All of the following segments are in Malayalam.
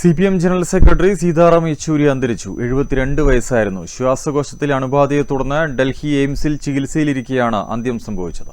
C P M general secretary Sitaram Yechury അന്തരിച്ചു. എഴുപത്തിരണ്ട് വയസ്സായിരുന്നു. ശ്വാസകോശത്തിലെ അണുബാധയെ തുടർന്ന് ഡൽഹി എയിംസിൽ ചികിത്സയിലിരിക്കെയാണ് അന്ത്യം സംഭവിച്ചത്.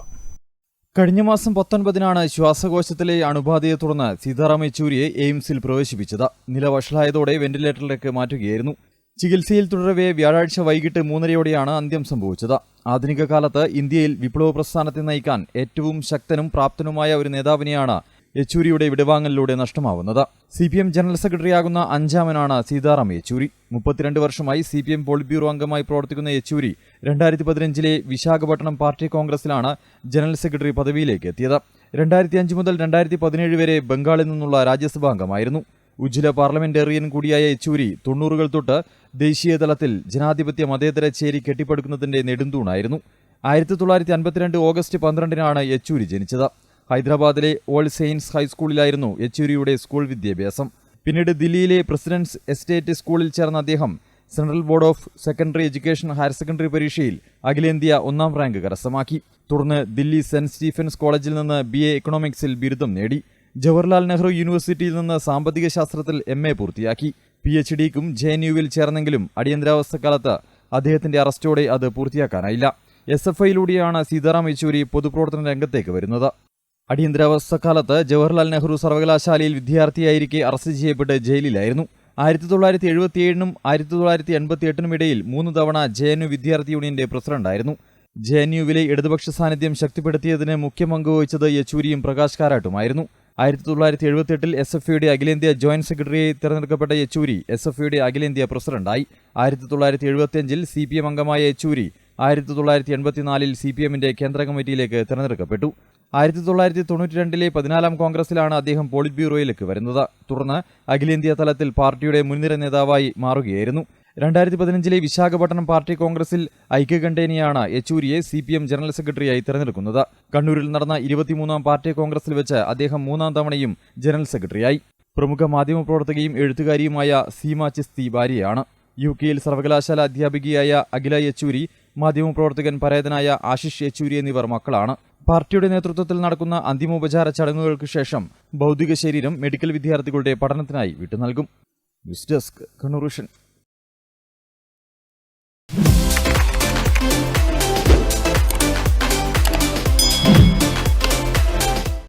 കഴിഞ്ഞ മാസം പത്തൊൻപതിനാണ് ശ്വാസകോശത്തിലെ അണുബാധയെ തുടർന്ന് സീതാറാം യെച്ചൂരിയെ എയിംസിൽ പ്രവേശിപ്പിച്ചത്. നില വഷളായതോടെ വെന്റിലേറ്ററിലേക്ക് മാറ്റുകയായിരുന്നു. ചികിത്സയിൽ തുടരവേ വ്യാഴാഴ്ച വൈകിട്ട് മൂന്നരയോടെയാണ് അന്ത്യം സംഭവിച്ചത്. ആധുനിക കാലത്ത് ഇന്ത്യയിൽ വിപ്ലവ പ്രസ്ഥാനത്തെ നയിക്കാൻ ഏറ്റവും ശക്തനും പ്രാപ്തനുമായ ഒരു നേതാവിനെയാണ് യെച്ചൂരിയുടെ വിടവാങ്ങലിലൂടെ നഷ്ടമാവുന്നത്. സി പി എം ജനറൽ സെക്രട്ടറിയാകുന്ന അഞ്ചാമനാണ് സീതാറാം യെച്ചൂരി. മുപ്പത്തിരണ്ട് വർഷമായി C P M polit bureau അംഗമായി പ്രവർത്തിക്കുന്ന യെച്ചൂരി രണ്ടായിരത്തി പതിനഞ്ചിലെ വിശാഖപട്ടണം പാർട്ടി കോൺഗ്രസിലാണ് ജനറൽ സെക്രട്ടറി പദവിയിലേക്ക് എത്തിയത്. രണ്ടായിരത്തി അഞ്ച് മുതൽ രണ്ടായിരത്തി പതിനേഴ് വരെ ബംഗാളിൽ നിന്നുള്ള രാജ്യസഭാ അംഗമായിരുന്നു. ഉജ്ജ്വല പാർലമെന്റേറിയൻ കൂടിയായ യെച്ചൂരി തൊണ്ണൂറുകൾ തൊട്ട് ദേശീയ തലത്തിൽ ജനാധിപത്യ മതേതര ചേരി കെട്ടിപ്പടുക്കുന്നതിന്റെ നെടുന്തൂണായിരുന്നു. ആയിരത്തി തൊള്ളായിരത്തി അൻപത്തിരണ്ട് ഓഗസ്റ്റ് പന്ത്രണ്ടിനാണ് യെച്ചൂരി ജനിച്ചത്. ഹൈദരാബാദിലെ ഓൾ സെയിൻസ് ഹൈസ്കൂളിലായിരുന്നു യെച്ചൂരിയുടെ സ്കൂൾ വിദ്യാഭ്യാസം. പിന്നീട് ദില്ലിയിലെ പ്രസിഡൻസ് എസ്റ്റേറ്റ് സ്കൂളിൽ ചേർന്ന അദ്ദേഹം central board of secondary education higher secondary പരീക്ഷയിൽ അഖിലേന്ത്യാ ഒന്നാം റാങ്ക് കരസ്ഥമാക്കി. തുടർന്ന് ദില്ലി സെന്റ് സ്റ്റീഫൻസ് കോളേജിൽ നിന്ന് ബി എ എക്കണോമിക്സിൽ ബിരുദം നേടി. ജവഹർലാൽ നെഹ്റു യൂണിവേഴ്സിറ്റിയിൽ നിന്ന് സാമ്പത്തിക ശാസ്ത്രത്തിൽ എം എ പൂർത്തിയാക്കി. പി എച്ച് ഡിക്കും ജെ എൻ യുവിൽ ചേർന്നെങ്കിലും അടിയന്തരാവസ്ഥക്കാലത്ത് അദ്ദേഹത്തിന്റെ അറസ്റ്റോടെ അത് പൂർത്തിയാക്കാനായില്ല. എസ് എഫ് ഐയിലൂടെയാണ് സീതാറാം യെച്ചൂരി പൊതുപ്രവർത്തന രംഗത്തേക്ക് വരുന്നത്. അടിയന്തരാവസ്ഥക്കാലത്ത് ജവഹർലാൽ നെഹ്റു സർവകലാശാലയിൽ വിദ്യാർത്ഥിയായിരിക്കെ അറസ്റ്റ് ചെയ്യപ്പെട്ട് ജയിലിലായിരുന്നു. ആയിരത്തി തൊള്ളായിരത്തി എഴുപത്തിയേഴിനും ആയിരത്തി തൊള്ളായിരത്തി എൺപത്തി എട്ടിനും ഇടയിൽ മൂന്ന് തവണ ജെ എൻ യു വിദ്യാർത്ഥി യൂണിയന്റെ പ്രസിഡന്റായിരുന്നു. ജെ എൻ യുവിലെ ഇടതുപക്ഷ സാന്നിധ്യം ശക്തിപ്പെടുത്തിയതിന് മുഖ്യ പങ്ക് വഹിച്ചത് യെച്ചൂരിയും പ്രകാശ് കാരാട്ടുമായിരുന്നു. ആയിരത്തി തൊള്ളായിരത്തി എഴുപത്തിയെട്ടിൽ എസ് എഫ് ഐയുടെ അഖിലേന്ത്യാ ജോയിന്റ് സെക്രട്ടറിയായി തിരഞ്ഞെടുക്കപ്പെട്ട യെച്ചൂരി എസ് എഫ് ഐയുടെ അഖിലേന്ത്യാ പ്രസിഡന്റായി. ആയിരത്തി തൊള്ളായിരത്തി എഴുപത്തിയഞ്ചിൽ സി പി എം അംഗമായ യെച്ചൂരി ആയിരത്തി തൊള്ളായിരത്തി എൺപത്തിനാലിൽ സി പി എമ്മിന്റെ കേന്ദ്ര കമ്മിറ്റിയിലേക്ക് തിരഞ്ഞെടുക്കപ്പെട്ടു. ആയിരത്തി തൊള്ളായിരത്തി തൊണ്ണൂറ്റി രണ്ടിലെ പതിനാലാം കോൺഗ്രസിലാണ് അദ്ദേഹം പോളിറ്റ് ബ്യൂറോയിലേക്ക് വരുന്നത്. തുടർന്ന് അഖിലേന്ത്യാ തലത്തിൽ പാർട്ടിയുടെ മുൻനിര നേതാവായി മാറുകയായിരുന്നു. രണ്ടായിരത്തി പതിനഞ്ചിലെ വിശാഖപട്ടണം പാർട്ടി കോൺഗ്രസിൽ ഐക്യകണ്ഠേനയാണ് യെച്ചൂരിയെ സി പി എം ജനറൽ സെക്രട്ടറിയായി തിരഞ്ഞെടുക്കുന്നത്. കണ്ണൂരിൽ നടന്ന ഇരുപത്തിമൂന്നാം പാർട്ടി കോൺഗ്രസിൽ വെച്ച് അദ്ദേഹം മൂന്നാം തവണയും ജനറൽ സെക്രട്ടറിയായി. പ്രമുഖ മാധ്യമപ്രവർത്തകയും എഴുത്തുകാരിയുമായ സീമ ചിസ്തി ഭാര്യയാണ്. യു കെയിൽ സർവകലാശാല അധ്യാപികയായ അഖില യെച്ചൂരി മാധ്യമപ്രവർത്തകൻ പരേതനായ ആശിഷ് യെച്ചൂരി എന്നിവർ മക്കളാണ്. പാർട്ടിയുടെ നേതൃത്വത്തിൽ നടക്കുന്ന അന്തിമോപചാര ചടങ്ങുകൾക്ക് ശേഷം ഭൗതിക ശരീരം മെഡിക്കൽ വിദ്യാർത്ഥികളുടെ പഠനത്തിനായി വിട്ടുനൽകും. News desk Kannur